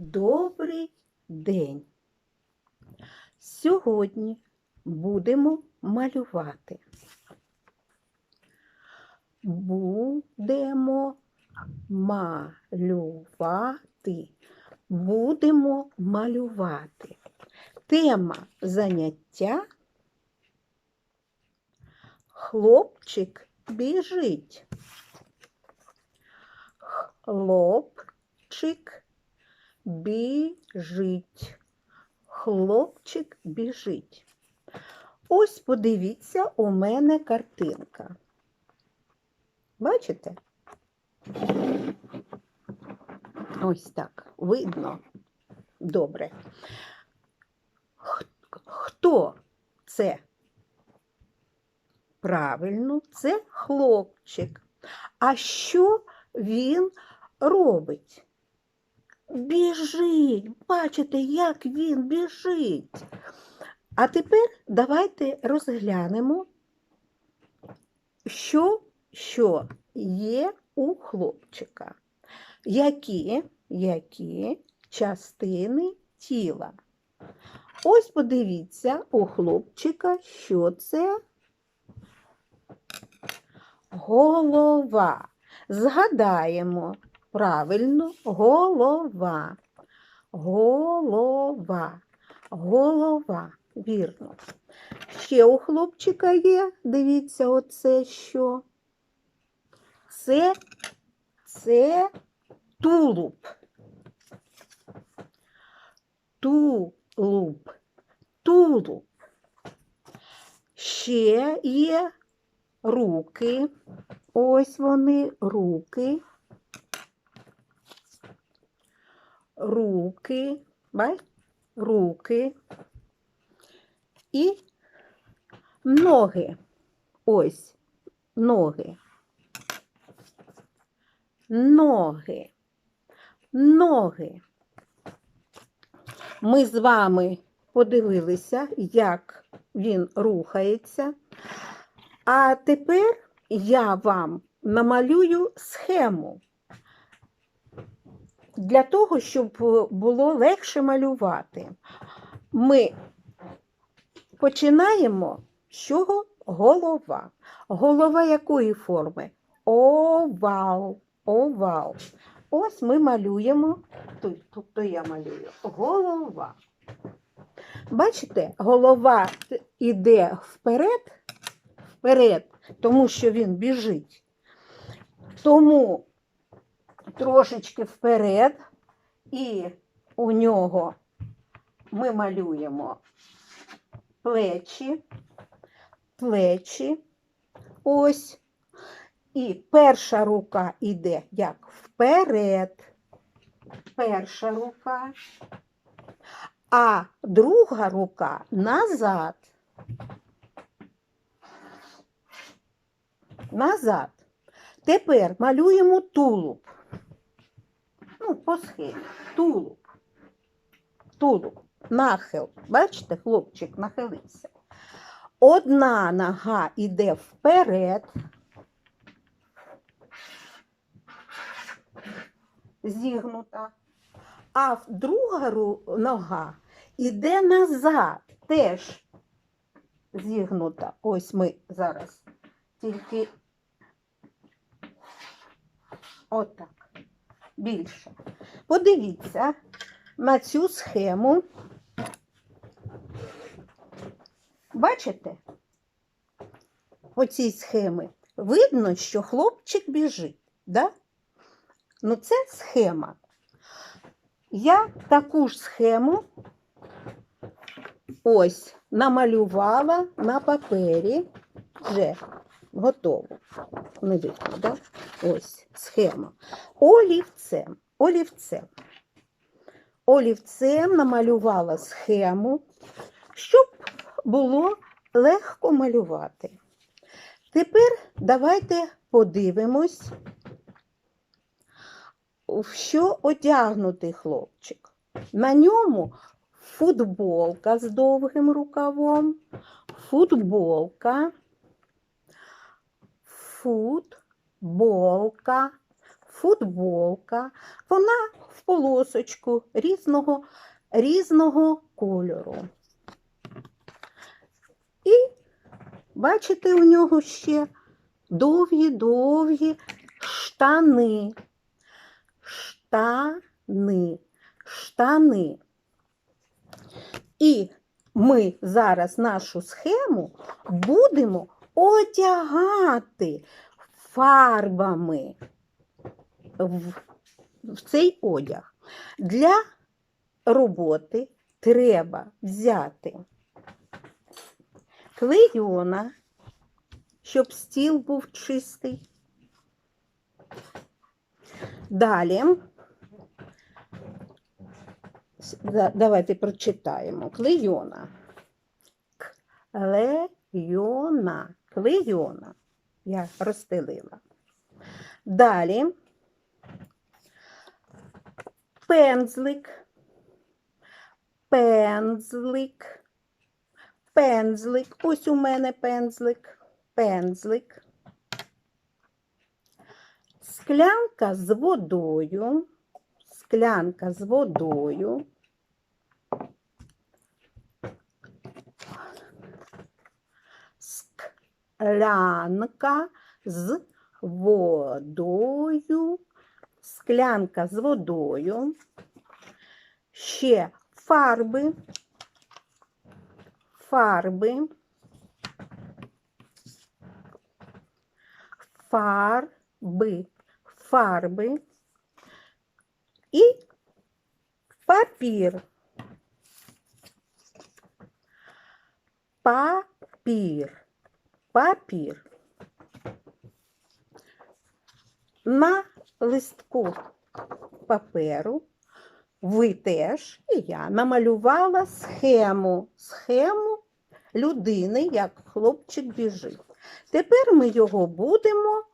Добрий день! Сьогодні будемо малювати. Будемо малювати. Будемо малювати. Тема заняття Хлопчик біжить. Хлопчик біжить. Хлопчик біжить. Ось подивіться, у мене картинка. Бачите? Ось так. Видно? Добре. Хто це? Правильно, це хлопчик. А що він робить? Біжить. Бачите, як він біжить. А тепер давайте розглянемо, що, що є у хлопчика. Які, які частини тіла? Ось подивіться у хлопчика, що це голова. Згадаємо правильно голова. Голова. Голова. Вірно. Ще у хлопчика є, дивіться, оце що. Це, це тулуб. Тулуб. Тулуб. Ще є руки. Ось вони, руки. Руки. Бач? Руки. І ноги. Ось ноги. Ноги. Ноги. Ми з вами подивилися, як він рухається. А тепер я вам намалюю схему для того, щоб було легше малювати. Ми починаємо з чого? Голова. Голова якої форми? Овал. Овал. Ось ми малюємо, тут, тут то я малюю, голова. Бачите, голова іде вперед, вперед, тому що він біжить. Тому трошечки вперед, і у нього ми малюємо плечі, плечі. Ось. І перша рука йде як вперед. Перша рука, а друга рука назад. Назад. Тепер малюємо тулуб. Ну, по схемі. Тулуб. Тулуб. Нахил. Бачите, хлопчик нахилився. Одна нога йде вперед. Зігнута. А друга нога йде назад, теж зігнута. Ось ми зараз тільки отак. Більше. Подивіться на цю схему. Бачите? По цій схемі видно, що хлопчик біжить. Да? Ну, це схема. Я таку ж схему ось намалювала на папері вже готову. Не видно, да? Ось схема. Олівцем. Олівцем. Олівцем намалювала схему, щоб було легко малювати. Тепер давайте подивимось, в що одягнутий хлопчик. На ньому футболка з довгим рукавом, футболка, футболка, футболка. Вона в полосочку різного, різного кольору. І бачите, у нього ще довгі-довгі штани. Штани. Штани. І ми зараз нашу схему будемо одягати фарбами в, цей одяг. Для роботи треба взяти клейона, щоб стіл був чистий. Далі. Давайте прочитаємо. Клейона. Клейона. Клейона. Я розстелила. Далі. Пензлик. Пензлик. Пензлик. Ось у мене пензлик. Пензлик. Склянка з водою. Склянка з водою. Склянка з водою. Склянка з водою. Ще фарби. Фарби. Фарби. Фарби. І папір. Папір. Папір. На листку паперу ви теж і я намалювала схему, схему людини, як хлопчик біжить. Тепер ми його будемо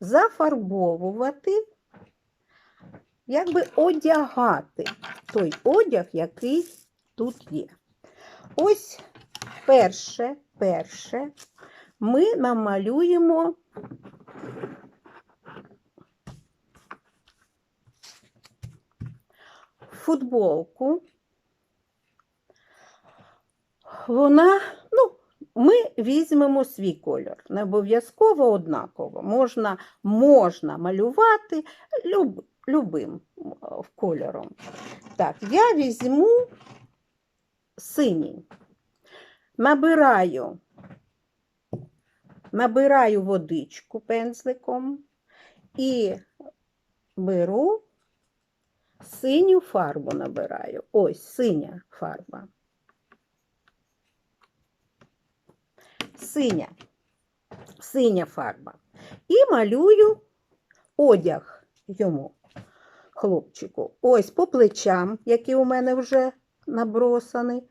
зафарбовувати, якби одягати той одяг, який тут є. Ось перше, перше ми намалюємо футболку. Вона, ну, ми візьмемо свій кольор. Не обов'язково однаково. Можна, можна малювати люб, любим кольором. Так, я візьму синій. Набираю, набираю водичку пензликом і беру синю фарбу набираю. Ось синя фарба. Синя. Синя фарба. І малюю одяг йому, хлопчику. Ось по плечам, які у мене вже набросані.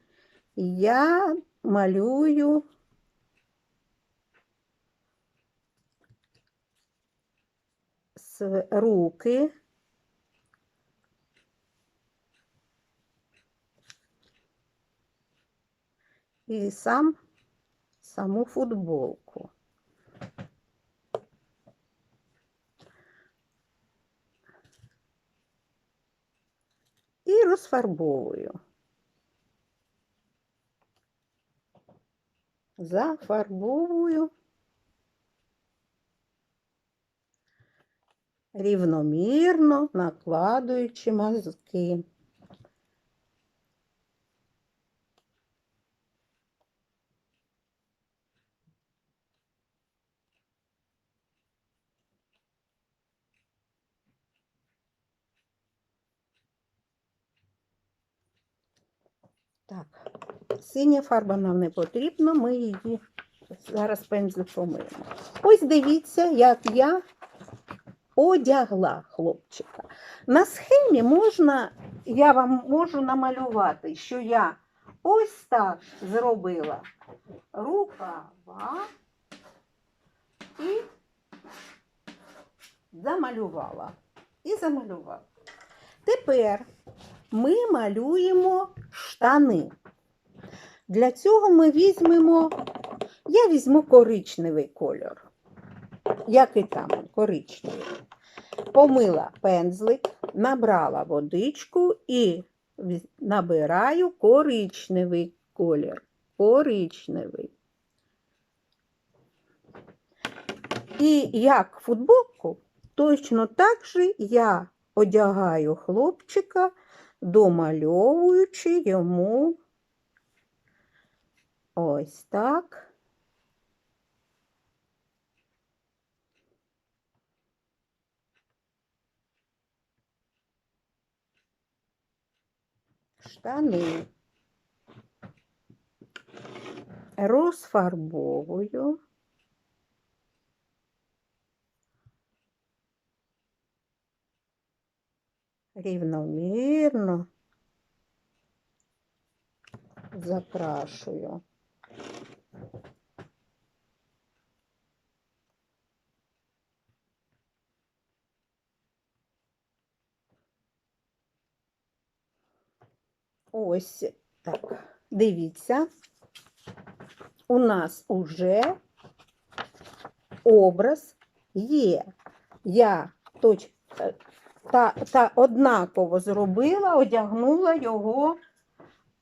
Я малюю руки. І сам саму футболку. І розфарбовую. Зафарбовую рівномірно накладуючи мазки. Так, синя фарба нам не потрібна, ми її зараз пензлик помиємо. Ось дивіться, як я одягла хлопчика. На схемі можна, я вам можу намалювати, що я ось так зробила рукава і замалювала. І замалювала. Тепер ми малюємо штани. Для цього ми візьмемо, я візьму коричневий кольор, як і там, коричневий. Помила пензлик, набрала водичку і набираю коричневий колір. Коричневий. І як футболку, точно так же я одягаю хлопчика, домальовуючи йому ось так. Штани. Розфарбовую. рівномірно закрашую. Ось так. Дивіться, у нас уже образ є. Я точ, та, та однаково зробила, одягнула його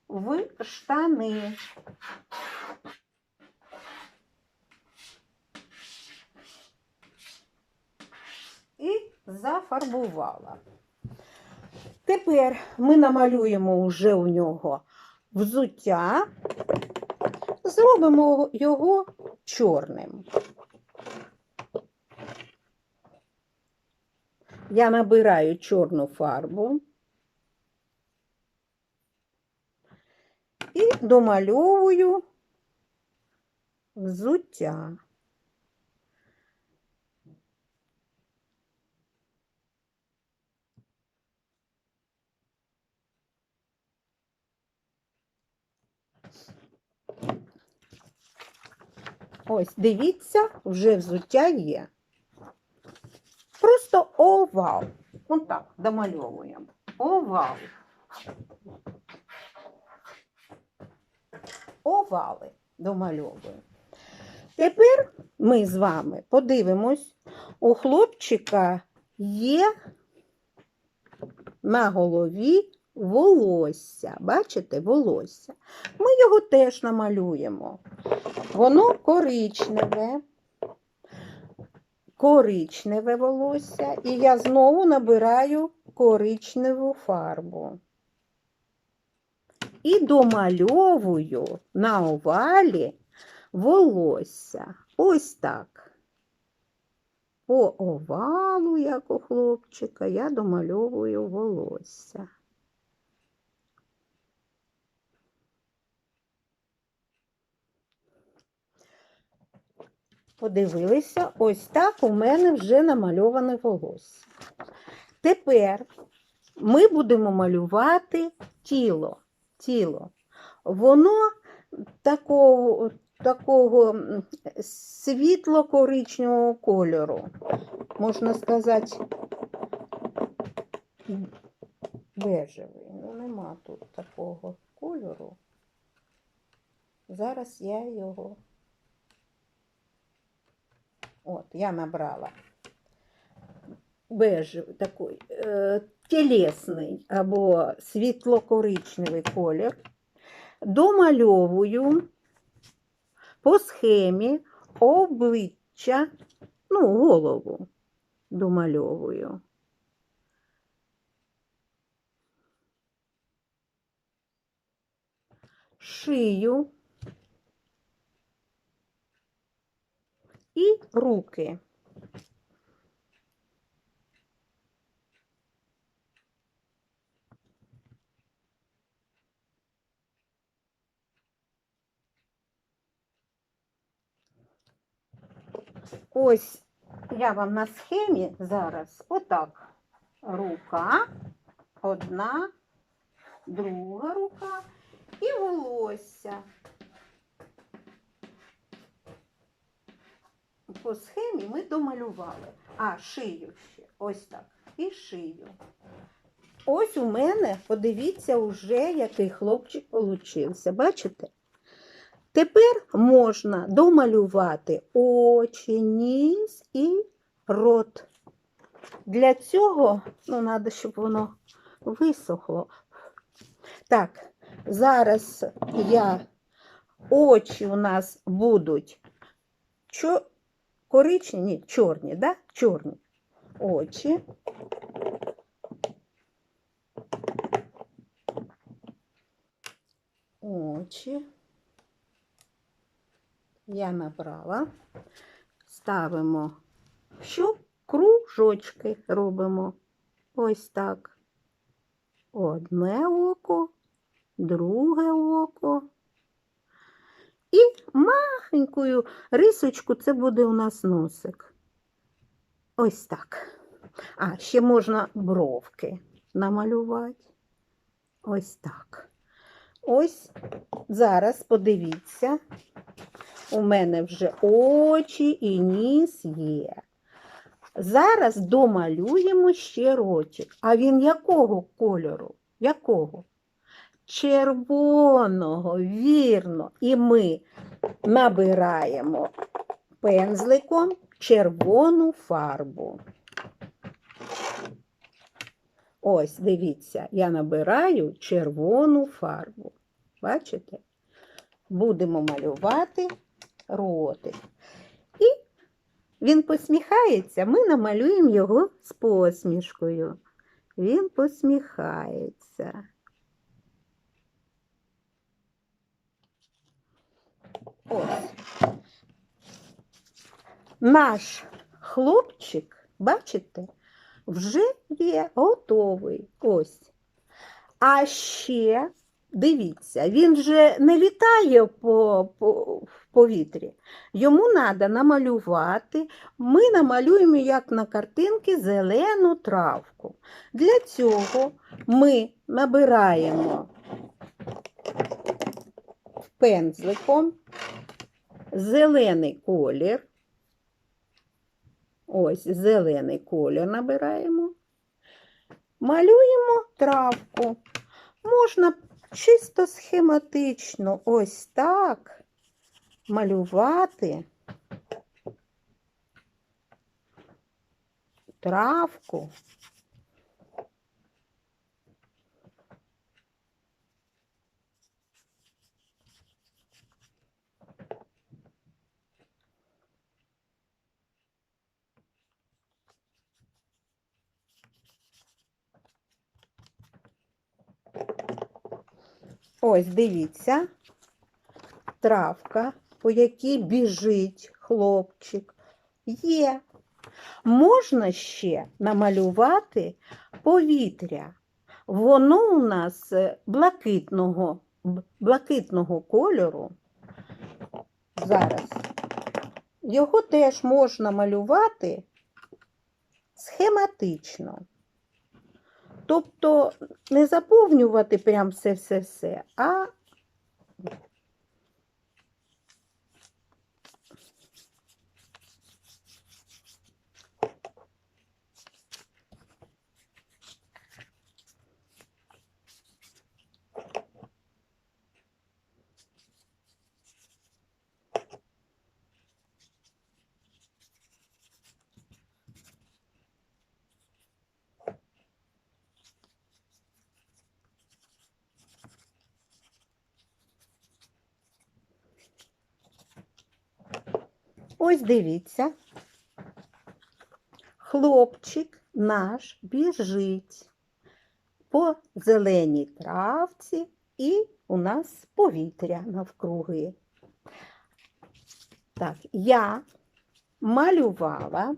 в штани. І зафарбувала. Тепер ми намалюємо вже у нього взуття, зробимо його чорним. Я набираю чорну фарбу і домальовую взуття. Ось, дивіться, вже взуття є. Просто овал. Ось так домальовуємо. Овал. Овали домальовуємо. Тепер ми з вами подивимось, у хлопчика є на голові волосся. Бачите, волосся. Ми його теж намалюємо. Воно коричневе коричневе волосся, і я знову набираю коричневу фарбу. І домальовую на овалі волосся. Ось так. По овалу, як у хлопчика, я домальовую волосся. Подивилися, ось так у мене вже намальоване волосся. Тепер ми будемо малювати тіло. тіло. Воно такого, такого світло-коричневого кольору. Можна сказати, бежевий. Ну, нема тут такого кольору. Зараз я його. От, я набрала бежевий такий е, тілесний або світло-коричневий колір. Домальовую по схемі обличчя, ну, голову домальовую. Шию і руки. Ось я вам на схемі зараз отак. Рука, одна, друга рука і волосся. По схемі ми домалювали. А, шию ще. Ось так. І шию. Ось у мене, подивіться, уже який хлопчик получився. Бачите? Тепер можна домалювати очі, ніс і рот. Для цього, ну, треба, щоб воно висохло. Так, зараз я, очі у нас будуть чо, коричневі, ні, чорні, да? Чорні очі. Очі. Я набрала. Ставимо що? Кружочки робимо. Ось так. Одне око, друге око. І махенькою рисочку це буде у нас носик. Ось так. А, ще можна бровки намалювати. Ось так. Ось зараз подивіться, у мене вже очі і ніс є. Зараз домалюємо ще ротик. А він якого кольору? Якого? Червоного, вірно. І ми набираємо пензликом червону фарбу. Ось, дивіться, я набираю червону фарбу. Бачите? Будемо малювати ротик. І він посміхається, ми намалюємо його з посмішкою. Він посміхається. Ось. Наш хлопчик, бачите, вже є готовий. Ось. А ще, дивіться, він же не літає по, по, в повітрі. Йому треба намалювати. Ми намалюємо, як на картинці, зелену травку. Для цього ми набираємо пензликом зелений колір. Ось зелений колір набираємо. Малюємо травку. Можна чисто схематично ось так малювати травку. Ось дивіться, травка, по якій біжить хлопчик, є. Можна ще намалювати повітря. Воно у нас е, блакитного, блакитного кольору. Зараз. Його теж можна малювати схематично. Тобто не заповнювати прям все-все-все, а ось дивіться. Хлопчик наш біжить по зеленій травці і у нас повітря навкруги. Так, я малювала,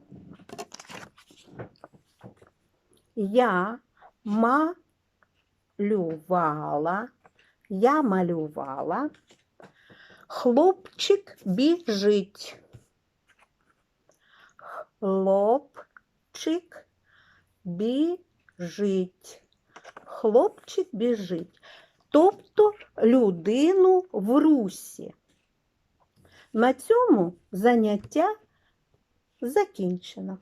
я малювала, я малювала, хлопчик біжить. Хлопчик біжить. Хлопчик біжить. Тобто людину в русі. На цьому заняття закінчено.